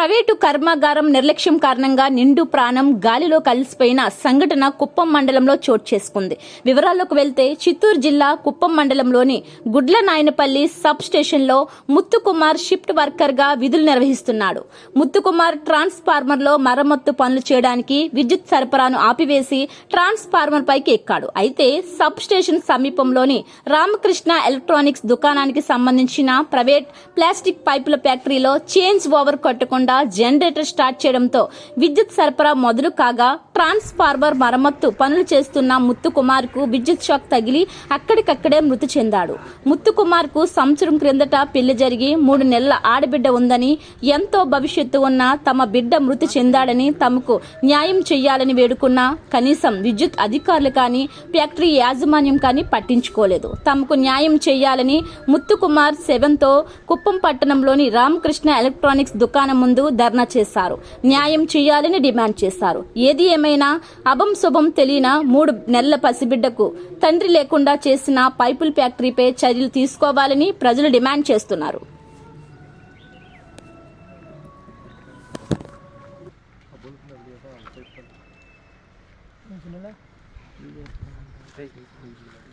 Private కర్మాగారం నిర్లక్ష్యం కారణంగా నిండు ప్రాణం గాలిలో కలిసిపోయిన సంఘటన కుప్పం మండలంలో చోటు చేసుకుంది. వివరాల్లోకి వెళ్తే చిత్తూరు జిల్లా కుప్పం మండలంలోని గుడ్ల నాయనపల్లి సబ్ స్టేషన్లో ముత్తుకుమార్ షిఫ్ట్ వర్కర్గా విధులు నిర్వహిస్తున్నాడు. ముత్తుకుమార్ ట్రాన్స్ఫార్మర్లో మరమ్మత్తు పనులు చేయడానికి విద్యుత్ సరఫరాను ఆపివేసి ట్రాన్స్ఫార్మర్ పైకి ఎక్కాడు. అయితే సబ్ స్టేషన్ సమీపంలోని రామకృష్ణ ఎలక్ట్రానిక్స్ దుకాణానికి సంబంధించిన ప్రైవేట్ ప్లాస్టిక్ పైపుల ఫ్యాక్టరీలో చేంజ్ ఓవర్ కొట్టకుండా జనరేటర్ స్టార్ట్ చేయడంతో విద్యుత్ సరఫరా మొదలు కాగా ట్రాన్స్ఫార్మర్ మరమ్మత్తు పనులు చేస్తున్న ముత్తుకుమార్కు విద్యుత్ షాక్ తగిలి అక్కడికక్కడే మృతి చెందాడు. ముత్తుకుమార్కు సంవత్సరం క్రిందట పెళ్ళి జరిగి మూడు నెలల ఆడబిడ్డ ఉందని ఎంతో భవిష్యత్తు ఉన్న తమ బిడ్డ మృతి చెందాడని తమకు న్యాయం చేయాలని వేడుకున్నా కనీసం విద్యుత్ అధికారులు కానీ ఫ్యాక్టరీ యాజమాన్యం కానీ పట్టించుకోలేదు. తమకు న్యాయం చేయాలని ముత్తుకుమార్ సెవెన్తో కుప్పం పట్టణంలోని రామకృష్ణ ఎలక్ట్రానిక్స్ దుకాణం ముందు ధర్నా చేశారు. న్యాయం చేయాలని డిమాండ్ చేశారు. ఏది ఏమైనా అభం శుభం తెలియన మూడు నెలల పసిబిడ్డకు తండ్రి లేకుండా చేసిన పైపుల్ ఫ్యాక్టరీపై చర్యలు తీసుకోవాలని ప్రజలు డిమాండ్ చేస్తున్నారు.